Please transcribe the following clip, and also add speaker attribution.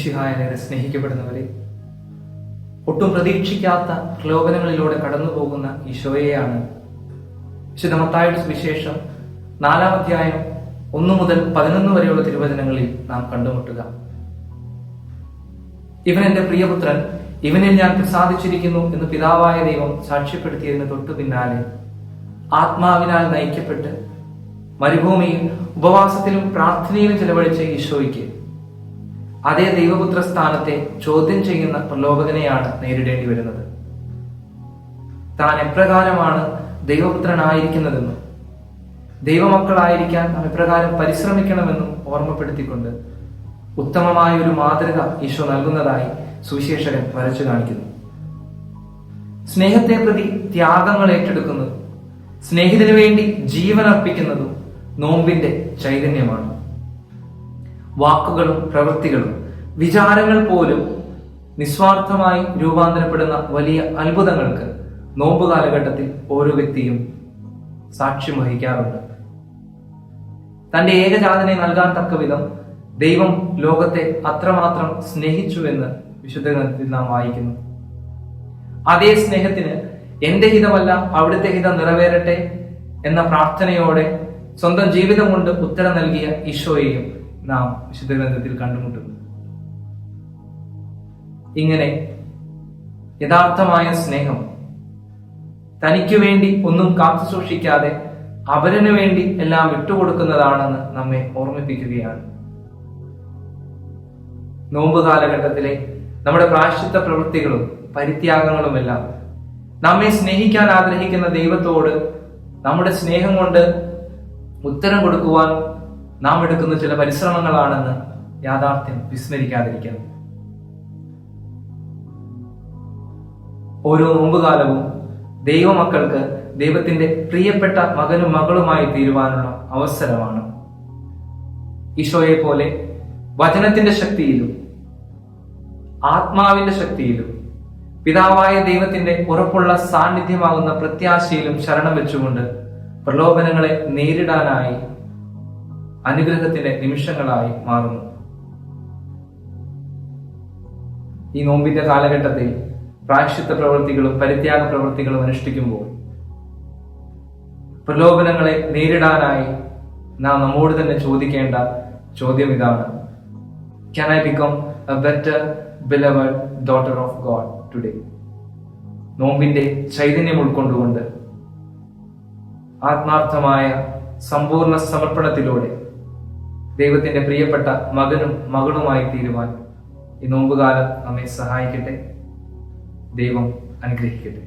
Speaker 1: മിശിഹായനേറെ സ്നേഹിക്കപ്പെടുന്നവരെ ഒട്ടും പ്രതീക്ഷിക്കാത്ത പ്രലോഭനങ്ങളിലൂടെ കടന്നു പോകുന്ന ഈശോയെയാണ് വിശുദ്ധമത്തായുടെ സുവിശേഷം നാലാം അധ്യായം ഒന്നു മുതൽ പതിനൊന്ന് വരെയുള്ള തിരുവചനങ്ങളിൽ നാം കണ്ടുമുട്ടുക. ഇവൻ എന്റെ പ്രിയപുത്രൻ ഇവനിൽ ഞാൻ പ്രസാദിച്ചിരിക്കുന്നു എന്ന് പിതാവായ ദൈവം സാക്ഷ്യപ്പെടുത്തിയതിന് തൊട്ടു പിന്നാലെ ആത്മാവിനാൽ നയിക്കപ്പെട്ട് മരുഭൂമിയിൽ ഉപവാസത്തിലും പ്രാർത്ഥനയിലും ചെലവഴിച്ച ഈശോയ്ക്ക് അതേ ദൈവപുത്ര സ്ഥാനത്തെ ചോദ്യം ചെയ്യുന്ന പ്രലോഭകനെയാണ് നേരിടേണ്ടി വരുന്നത്. താൻ എപ്രകാരമാണ് ദൈവപുത്രനായിരിക്കുന്നതെന്നും ദൈവമക്കളായിരിക്കാൻ അഭിപ്രകാരം പരിശ്രമിക്കണമെന്നും ഓർമ്മപ്പെടുത്തിക്കൊണ്ട് ഉത്തമമായ ഒരു മാതൃക ഈശോ നൽകുന്നതായി സുവിശേഷകൻ വരച്ചു കാണിക്കുന്നു. സ്നേഹത്തെ പ്രതി ത്യാഗങ്ങൾ ഏറ്റെടുക്കുന്നതും സ്നേഹിതനു വേണ്ടി ജീവൻ അർപ്പിക്കുന്നതും നോമ്പിന്റെ ചൈതന്യമാണ്. വാക്കുകളും പ്രവൃത്തികളും വിചാരങ്ങൾ പോലും നിസ്വാർത്ഥമായി രൂപാന്തരപ്പെടുന്ന വലിയ അത്ഭുതങ്ങൾക്ക് നോമ്പ് കാലഘട്ടത്തിൽ ഓരോ വ്യക്തിയും സാക്ഷ്യം വഹിക്കാറുണ്ട്. തന്റെ ഏകജാതനെ നൽകാൻ തക്ക വിധം ദൈവം ലോകത്തെ അത്രമാത്രം സ്നേഹിച്ചു എന്ന് വിശുദ്ധ ഗ്രന്ഥത്തിൽ നാം വായിക്കുന്നു. അതേ സ്നേഹത്തിന് എന്റെ ഹിതമല്ല അവിടുത്തെ ഹിതം നിറവേറട്ടെ എന്ന പ്രാർത്ഥനയോടെ സ്വന്തം ജീവിതം കൊണ്ട് ഉത്തരം നൽകിയ ഈശോയെയും നാം വിശുദ്ധ ഗ്രന്ഥത്തിൽ കണ്ടുമുട്ടുന്നു. ഇങ്ങനെ യഥാർത്ഥമായ സ്നേഹം തനിക്ക് വേണ്ടി ഒന്നും കാത്തു സൂക്ഷിക്കാതെ അവരന് വേണ്ടി എല്ലാം വിട്ടുകൊടുക്കുന്നതാണെന്ന് നമ്മെ ഓർമ്മിപ്പിക്കുകയാണ്. നോമ്പ് കാലഘട്ടത്തിലെ നമ്മുടെ പ്രാശ്ചിത്ത പ്രവൃത്തികളും പരിത്യാഗങ്ങളുമെല്ലാം നമ്മെ സ്നേഹിക്കാൻ ആഗ്രഹിക്കുന്ന ദൈവത്തോട് നമ്മുടെ സ്നേഹം കൊണ്ട് ഉത്തരം കൊടുക്കുവാൻ നാം എടുക്കുന്ന ചില പരിശ്രമങ്ങളാണെന്ന് യാഥാർത്ഥ്യം വിസ്മരിക്കാതിരിക്കണം ഓരോ നോമ്പുകാലവും ദൈവമക്കൾക്ക് ദൈവത്തിന്റെ പ്രിയപ്പെട്ട മകനും മകളുമായി തീരുവാനുള്ള അവസരമാണ്. ഈശോയെ പോലെ വചനത്തിന്റെ ശക്തിയിലും ആത്മാവിന്റെ ശക്തിയിലും പിതാവായ ദൈവത്തിന്റെ ഉറപ്പുള്ള സാന്നിധ്യമാകുന്ന പ്രത്യാശയിലും ശരണം വെച്ചുകൊണ്ട് പ്രലോഭനങ്ങളെ നേരിടാനായി അനുഗ്രഹത്തിന്റെ നിമിഷങ്ങളായി മാറുന്നു. ഈ നോമ്പിന്റെ കാലഘട്ടത്തിൽ പ്രായശ്ചിത്ത പ്രവൃത്തികളും പരിത്യാഗ പ്രവൃത്തികളും അനുഷ്ഠിക്കുമ്പോൾ പ്രലോഭനങ്ങളെ നേരിടാനായി നാം നമ്മോട് തന്നെ ചോദിക്കേണ്ട ചോദ്യം ഇതാണ്. Can I become a better believer daughter of God today നോമ്പിന്റെ ചൈതന്യം ഉൾക്കൊണ്ടുകൊണ്ട് ആത്മാർത്ഥമായ സമ്പൂർണ സമർപ്പണത്തിലൂടെ ദൈവത്തിന്റെ പ്രിയപ്പെട്ട മകനും മകളുമായി തീരുവാൻ ഈ നോമ്പുകാലം നമ്മെ സഹായിക്കട്ടെ. ദൈവം അനുഗ്രഹിക്കട്ടെ.